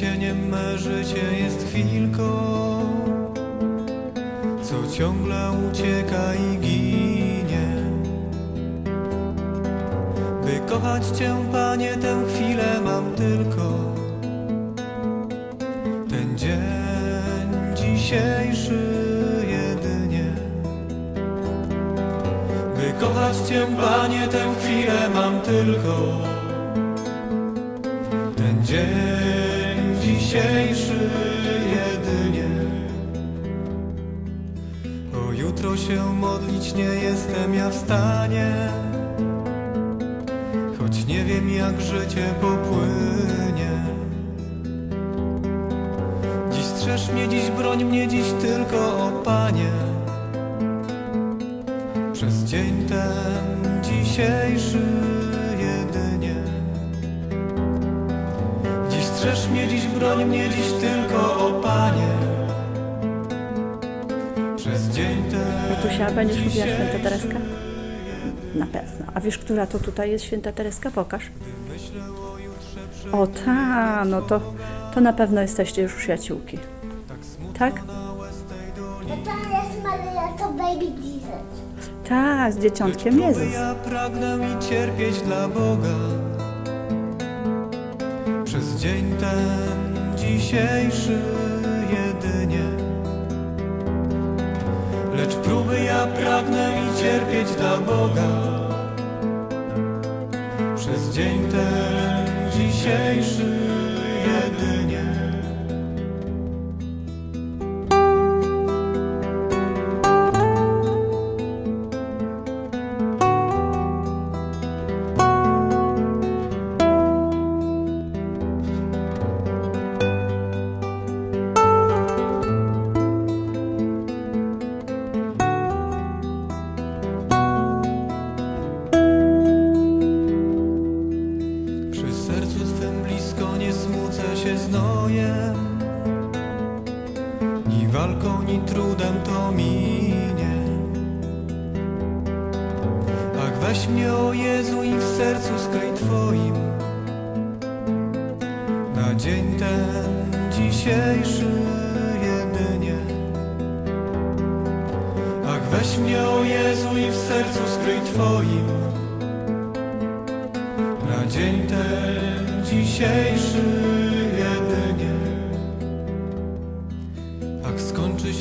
cieniem me życie jest chwilką, co ciągle ucieka i ginie. By kochać Cię, Panie, tę chwilę mam tylko. Ten dzień dzisiejszy jedynie. By kochać Cię, Panie, tę chwilę mam tylko. Ten dzień dzisiejszy jedynie. O jutro się modlić nie jestem ja w stanie. Choć nie wiem jak życie popłynie. Dziś strzeż mnie, dziś broń mnie, dziś tylko o Panie. Przez dzień ten dzisiejszy strzeż mnie, dziś broń mnie, dziś tylko o Panie. Przez dzień ten Tusia, będziesz mówiła święta Tereska? Na pewno. A wiesz, która to tutaj jest święta Tereska? Pokaż. O ta, no to, to na pewno jesteście już przyjaciółki. tak Tak? To jest Maryja, to Baby Jesus. Tak, z dzieciątkiem Jezus. Ja pragnę i cierpieć dla Boga Przez dzień ten dzisiejszy jedynie. Lecz próby ja pragnę i cierpieć dla Boga. Przez dzień ten dzisiejszy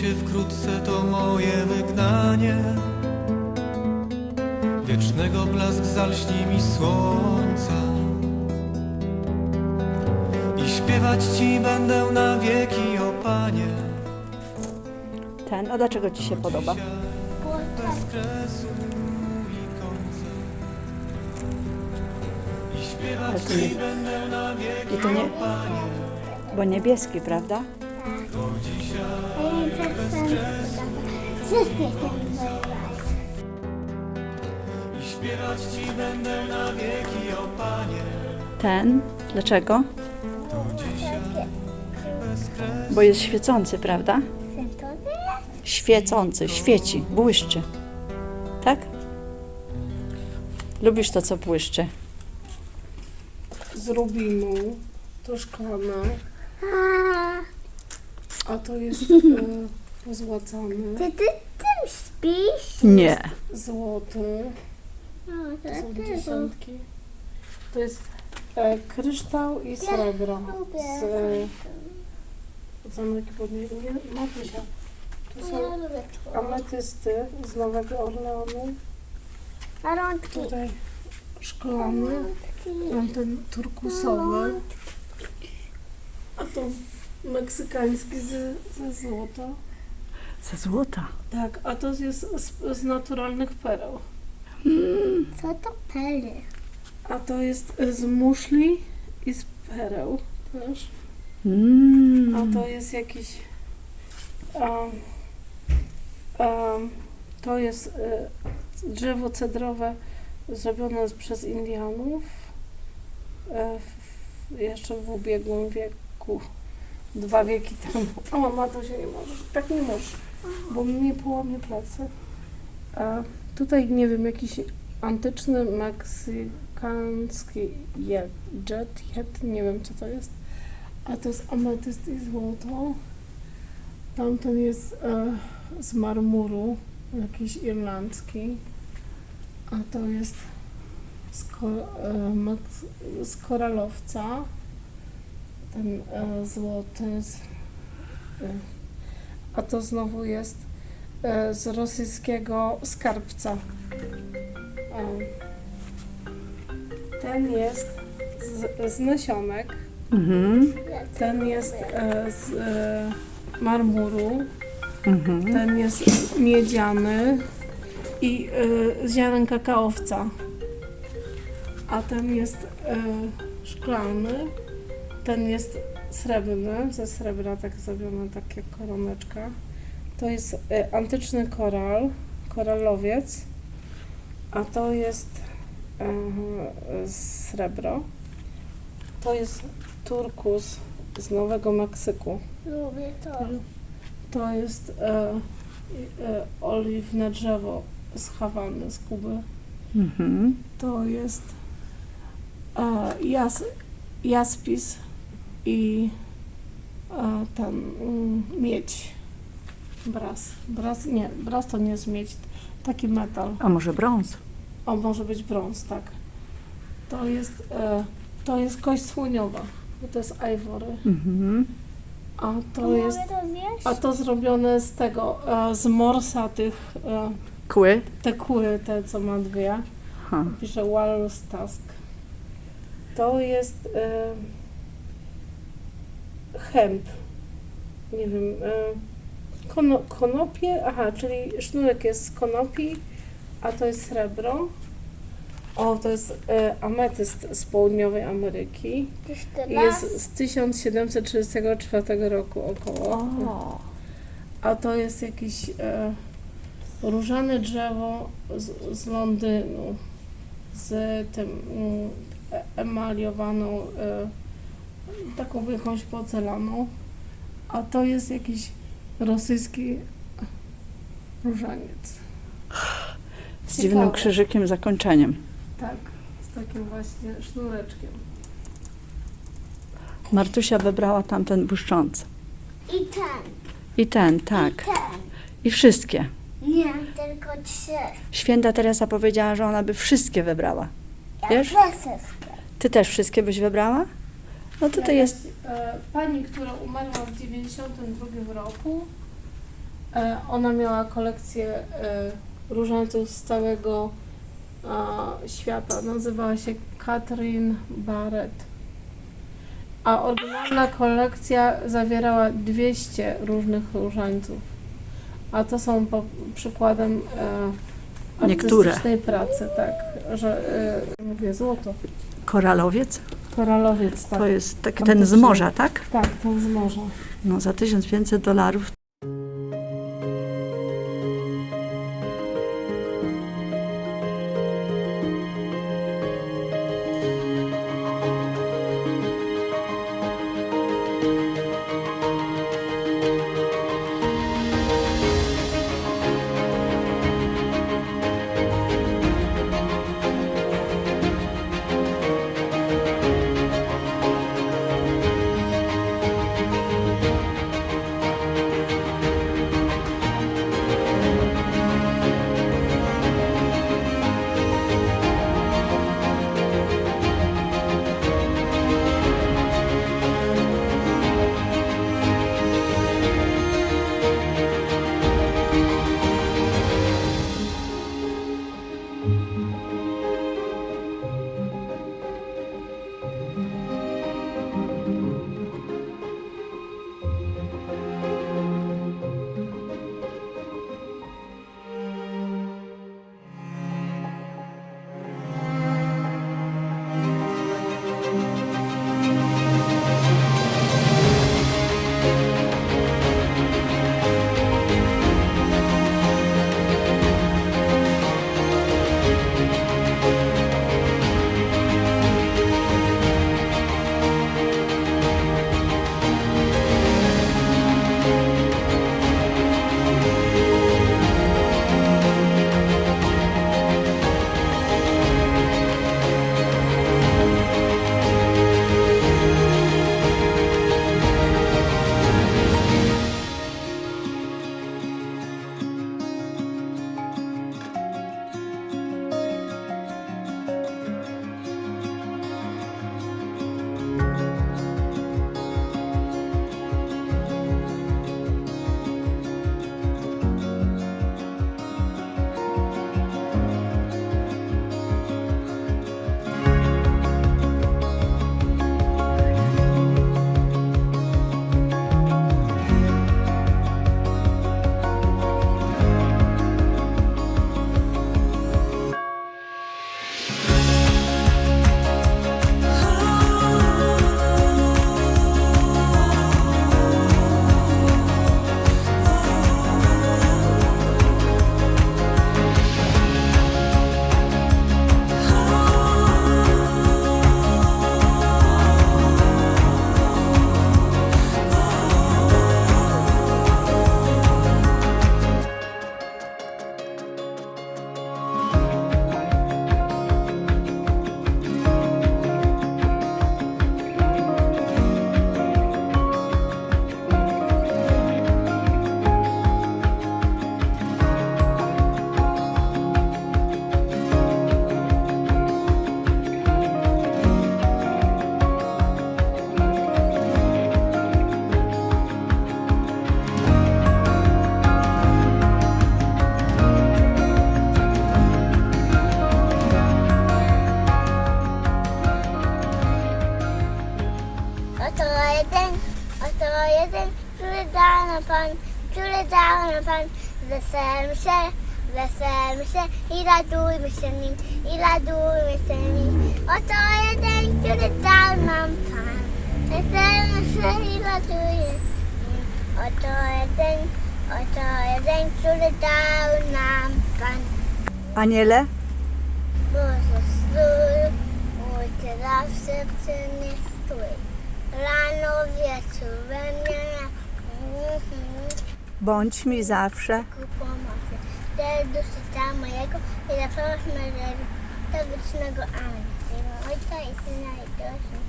się wkrótce to moje wygnanie. Wiecznego blask zalśni mi słońca. I śpiewać Ci będę na wieki, o Panie. Ten, a dlaczego Ci się podoba? Bez kresu i końca. I śpiewać Ale to nie- Ci będę na wieki, I to nie, o Panie. bo niebieski, prawda? Do dzisiaj Wszystkie chcę i śpiewać Ci będę na wieki, o Panie. Ten, dlaczego? Bo jest świecący, prawda? Świecący, świeci, błyszczy. Tak? Lubisz to, co błyszczy. z rubinu, to szklane, A, to jest e, pozłacane, Ty, ty tym śpisz? Nie. złoty, No, to to są tego. dziesiątki. To jest e, kryształ i srebro z e, z Ameryki Południowej. Nie, Matysia. To Ja są lubię to. ametysty z Nowego Orleanu. A rączki? Tutaj szklane, Rączki. mam ten turkusowy, a to meksykański z, ze złota. Ze złota. Tak, a to jest z, z naturalnych pereł. Co to pele? A to jest z muszli i z pereł też. Mm. A to jest jakiś. Um, um, to jest e, drzewo cedrowe zrobione przez Indianów e, w, jeszcze w ubiegłym wieku. Dwa wieki temu. O, mama, to się nie możesz. Tak nie możesz, bo mnie połamie plecy. A tutaj, nie wiem, jakiś antyczny meksykański jet, jet, nie wiem co to jest. A to jest ametyst i złoto. Tamten jest e, z marmuru, jakiś irlandzki. A to jest z, e, z koralowca. Ten e, złoty. E, a to znowu jest e, z rosyjskiego skarbca. Ten jest z, z nasionek. Mhm. Ten jest z marmuru, Mhm. ten jest miedziany i z ziaren kakaowca. A ten jest szklany, ten jest srebrny, ze srebra tak zrobiona taka koroneczka. To jest e, antyczny koral, koralowiec, a to jest e, srebro. To jest turkus z Nowego Meksyku. Lubię to. To jest e, e, oliwne drzewo z Hawany, z Kuby. Mhm. To jest e, jas, jaspis i e, ten mm, miedź. Bras. Bras. Nie, bras to nie jest miedź, taki metal. A może brąz? O, może być brąz, tak. To jest, e, to jest kość słoniowa, bo to jest ivory. Mhm. A to To jest, to zjeść? a to zrobione z tego, e, z morsa tych, e, Kły? te kły, te co ma dwie. Ha. Pisze Walrus Tusk. To jest e, hemp. Nie wiem. E, kono, konopie, aha, czyli sznurek jest z konopi, a to jest srebro. O, to jest e, ametyst z południowej Ameryki. Raz. Jest z 1734 roku około. O. A to jest jakieś e, różane drzewo z, z Londynu, z tym mm, e- emaliowaną, e, taką jakąś porcelaną. A to jest jakiś rosyjski różaniec. Z Ciekawe. dziwnym krzyżykiem zakończeniem. Tak, z takim właśnie sznureczkiem. Martusia wybrała tamten błyszczący. I ten. I ten, I tak. ten. I wszystkie. Nie, tylko trzy. Święta Teresa powiedziała, że ona by wszystkie wybrała. Ja Wiesz? Wiesz? Ty też wszystkie byś wybrała? No tutaj jest... E, pani, która umarła w 92 roku, e, ona miała kolekcję e, różańców z całego świata. Nazywała się Catherine Barrett. A oryginalna kolekcja zawierała 200 różnych różańców. A to są po, przykładem e, Niektóre. artystycznej pracy, tak, że e, mówię złoto. Koralowiec? Koralowiec, tak. To jest taki ten z morza, tak? Tak, ten z morza. No za 1500 dolarów i. Oto jeden, który dał nam Pan. Weselmy się i radujmy. Oto jeden, oto jeden, który dał nam Pan. Aniele? Boże stój, mój teraz w sercu nie stój. Rano, wieczór, we mnie mhm, Bądź mi zawsze. ku pomocy. Duszy ta mojego i zaprowadź mojego wiecznego Amen. Ojca i Syna i Duszy.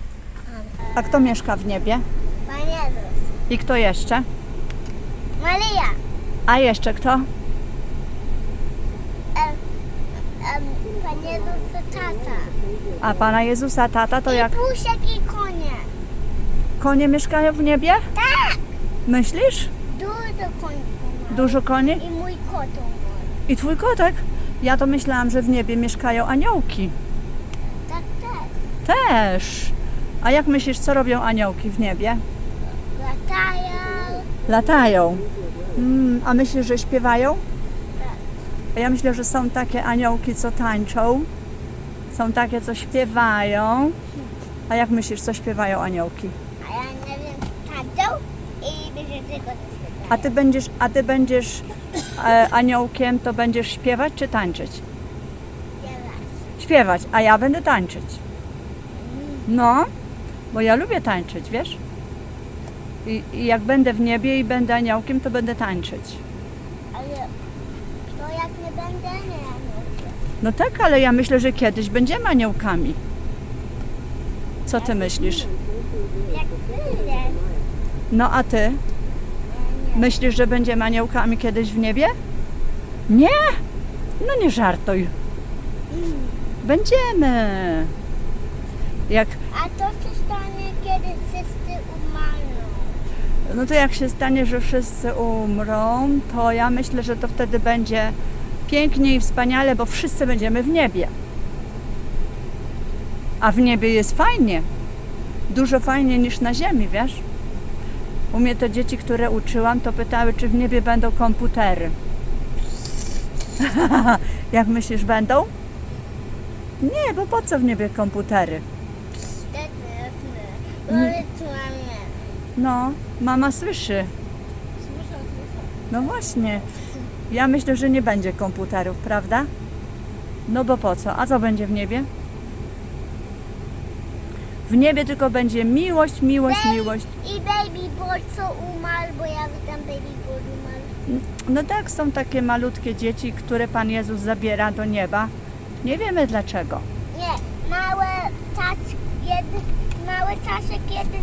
A kto mieszka w niebie? Panie Jezus. I kto jeszcze? Maria. A jeszcze kto? Em, Panie Jezus, tata. A Pana Jezusa tata to I jak? pusiek i konie. Konie mieszkają w niebie? Tak. Myślisz? Dużo koni. Dużo koni? I mój kot umarł. I twój kotek? Ja to myślałam, że w niebie mieszkają aniołki. Tak, tak. Też. A jak myślisz, co robią aniołki w niebie? Latają. Latają. Mm, a myślisz, że śpiewają? Tak. A ja myślę, że są takie aniołki, co tańczą. Są takie, co śpiewają. A jak myślisz, co śpiewają aniołki? A ja nie wiem, tańczą i będzie tylko to A ty będziesz, a ty będziesz e, aniołkiem, to będziesz śpiewać czy tańczyć? śpiewać. Śpiewać, a ja będę tańczyć. No, bo ja lubię tańczyć, wiesz? I, I jak będę w niebie i będę aniołkiem, to będę tańczyć. Ale to jak nie będę, nie wiem. No tak, ale ja myślę, że kiedyś będziemy aniołkami. Co ty myślisz? Jak tyle. No a ty? Myślisz, że będziemy aniołkami kiedyś w niebie? Nie? No nie żartuj. Będziemy. Jak, A to się stanie, kiedy wszyscy umarną. no to jak się stanie, że wszyscy umrą, to ja myślę, że to wtedy będzie pięknie i wspaniale, bo wszyscy będziemy w niebie. A w niebie jest fajnie. Dużo fajniej niż na ziemi, wiesz? U mnie to dzieci, które uczyłam, to pytały, czy w niebie będą komputery. Jak myślisz, będą? Nie, bo po co w niebie komputery? Tak, nie. Powiedz No, mama słyszy. No właśnie. Ja myślę, że nie będzie komputerów, prawda? No bo po co? A co będzie w niebie? W niebie tylko będzie miłość, miłość, miłość. I Baby Boy, co umarł, bo ja witam Baby Boy umarł. No tak, są takie malutkie dzieci, które Pan Jezus zabiera do nieba. Nie wiemy dlaczego. Nie, małe taczki, jeden, mały czaszek, jeden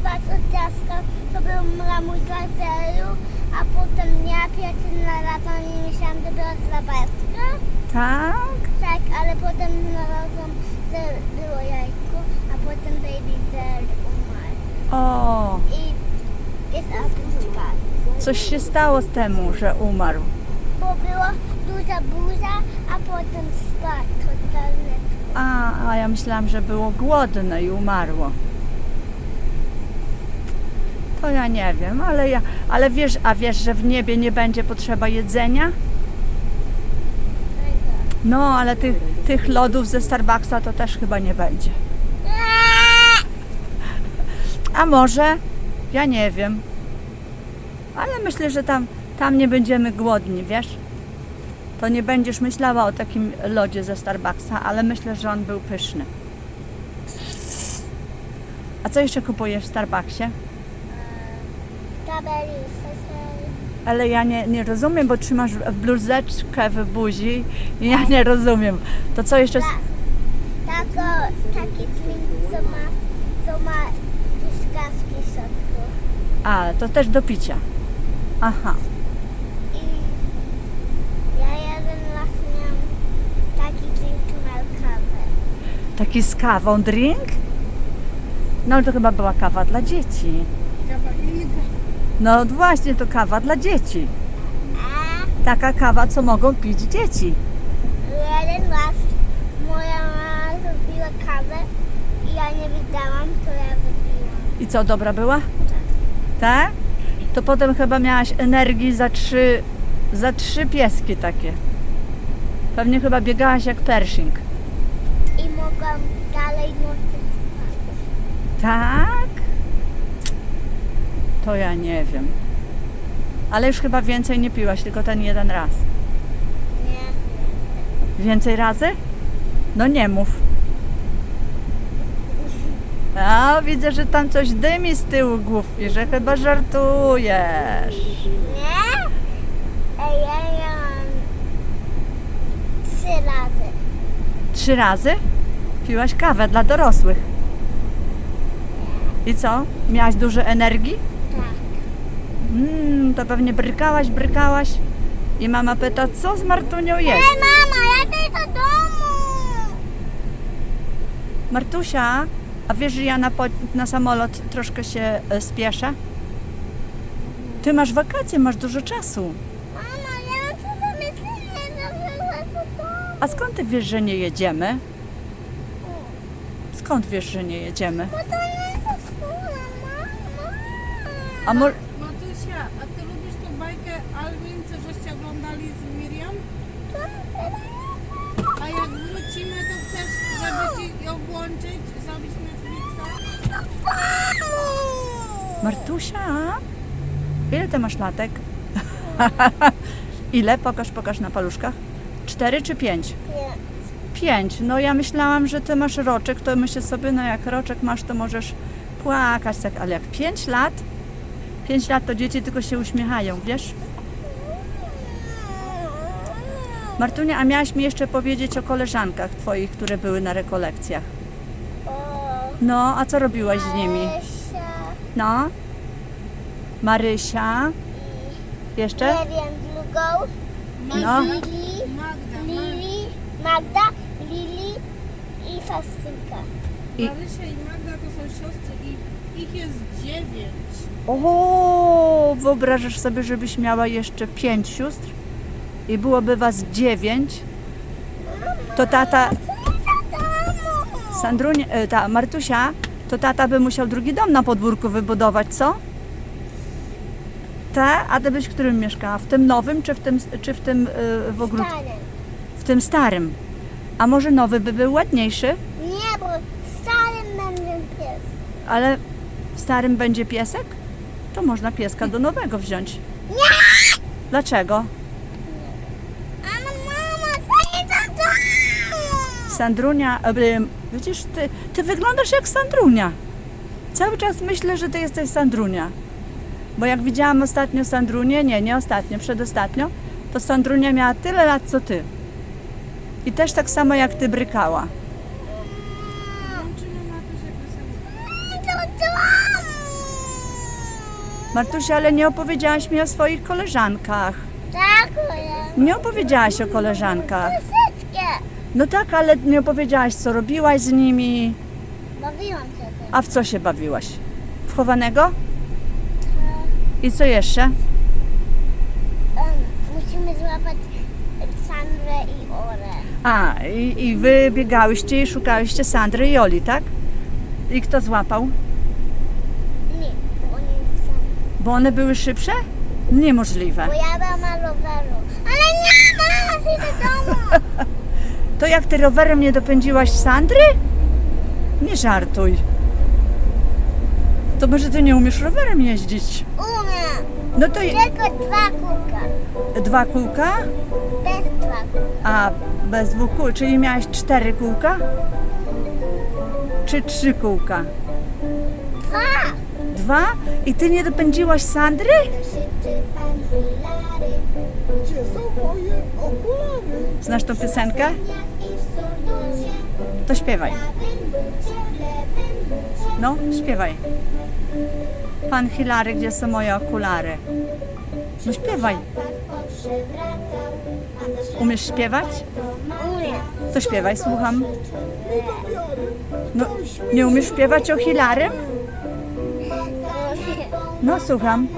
spadł od ciastka, to był mój gazelu, a potem ja pierwszy na lata nie myślałam, że była slabaska. Tak? Tak, ale potem znalazłam, że było jajko, potem baby bear umarł. O, I jest autyczka. coś się stało z temu, że umarł. Bo była duża burza, a potem spadł totalnie. A, a ja myślałam, że było głodne i umarło. To ja nie wiem, ale ja, ale wiesz, a wiesz, że w niebie nie będzie potrzeba jedzenia? No, ale tych, tych lodów ze Starbucksa to też chyba nie będzie. A może? Ja nie wiem. Ale myślę, że tam, tam nie będziemy głodni, wiesz? To nie będziesz myślała o takim lodzie ze Starbucksa, ale myślę, że on był pyszny. A co jeszcze kupujesz w Starbucksie? Ale ja nie, nie rozumiem, bo trzymasz bluzeczkę w buzi i ja nie rozumiem. To co jeszcze? Tako, taki drink, co ma, co ma. A, to też do picia. Aha. I ja jeden raz miałam taki drink, miał kawę. Taki z kawą drink? No to chyba była kawa dla dzieci. No właśnie, to kawa dla dzieci. Taka kawa, co mogą pić dzieci. jeden raz moja mama zrobiła kawę i ja nie wydałam, to ja wypiłam. I co, dobra była? Tak? to potem chyba miałaś energii za trzy, za trzy pieski takie. Pewnie chyba biegałaś jak Pershing. I mogłam dalej nocy spać. Tak? To ja nie wiem. Ale już chyba więcej nie piłaś, tylko ten jeden raz. Nie. Więcej razy? No nie mów. A, widzę, że tam coś dymi z tyłu główki, że chyba żartujesz. Nie? Ej, ja miałam trzy razy. Trzy razy? Piłaś kawę dla dorosłych. I co? Miałaś dużo energii? Tak. Mmm, to pewnie brykałaś, brykałaś. I mama pyta, co z Martunią jest? Ej, mama, ja idę do domu. Martusia, a wiesz, że ja na, po, na samolot troszkę się e, spieszę? Ty masz wakacje, masz dużo czasu. Mama, ja mam myślenia, że do domu. A skąd ty wiesz, że nie jedziemy? Skąd wiesz, że nie jedziemy? Bo to nie jest szkoła, mama. A mo- Matusia, a ty lubisz tą bajkę Alwin, co żeście oglądali z Miriam? A jak wrócimy, to chcesz, żeby ci ją włączyć, zrobić Netflixa? Martusia, ile ty masz latek? ile? Pokaż, pokaż na paluszkach. Cztery czy pięć? Pięć. No ja myślałam, że ty masz roczek, to myślę sobie, no jak roczek masz, to możesz płakać, tak, ale jak pięć lat, pięć lat to dzieci tylko się uśmiechają, wiesz? Martunia, a miałaś mi jeszcze powiedzieć o koleżankach twoich, które były na rekolekcjach. No, a co robiłaś z nimi? Marysia No? Marysia? i Jeszcze? Nie wiem, drugą. No. Lili, Magda, Lili, Magda, Lili i Fastynka. I- Marysia i Magda to są siostry i ich jest dziewięć. O, wyobrażasz sobie, żebyś miała jeszcze pięć sióstr i byłoby was dziewięć, to tata, Sandrunia, e, ta Martusia, to tata by musiał drugi dom na podwórku wybudować, co? Ta, a ty byś w którym mieszkała? W tym nowym, czy w tym, czy w tym e, w ogródku? Stary. W tym starym. A może nowy by był ładniejszy, Nie, bo w starym będę pies. ale w starym będzie piesek? To można pieska do nowego wziąć. Nie! Dlaczego? Ale mama, co jest za domu? Sandrunia, widzisz, ty, ty wyglądasz jak Sandrunia. Cały czas myślę, że ty jesteś Sandrunia. Bo jak widziałam ostatnio Sandrunię, nie, nie ostatnio, przedostatnio, to Sandrunia miała tyle lat co ty. I też tak samo jak ty brykała. Martusia, ale nie opowiedziałaś mi o swoich koleżankach. Tak. Nie opowiedziałaś o koleżankach. No tak, ale nie opowiedziałaś, co robiłaś z nimi. Bawiłam się tym. A w co się bawiłaś? W chowanego? I co jeszcze? Em, musimy złapać Sandrę i Orę. A, i, i wy biegałyście i szukałyście Sandry i Oli, tak? I kto złapał? Nie, bo oni są. Bo one były szybsze? Niemożliwe. Bo ja byłam na roweru. Ale nie, mama, chcę do domu. To jak ty rowerem nie dopędziłaś Sandry? Nie żartuj. To może ty nie umiesz rowerem jeździć? Umiem. No to je- Tylko dwa kółka. dwa kółka, Bez dwa kółka. a bez dwóch kół, czyli miałaś cztery kółka? Czy trzy kółka? Dwa. Dwa? I ty nie dopędziłaś Sandry? Gdzie są moje okulary? Znasz tą piosenkę? Jak. To śpiewaj. No, śpiewaj. Pan Hilary, gdzie są moje okulary? No śpiewaj. Umiesz śpiewać? To śpiewaj, słucham. No, nie umiesz śpiewać o Hilarym? No, słucham.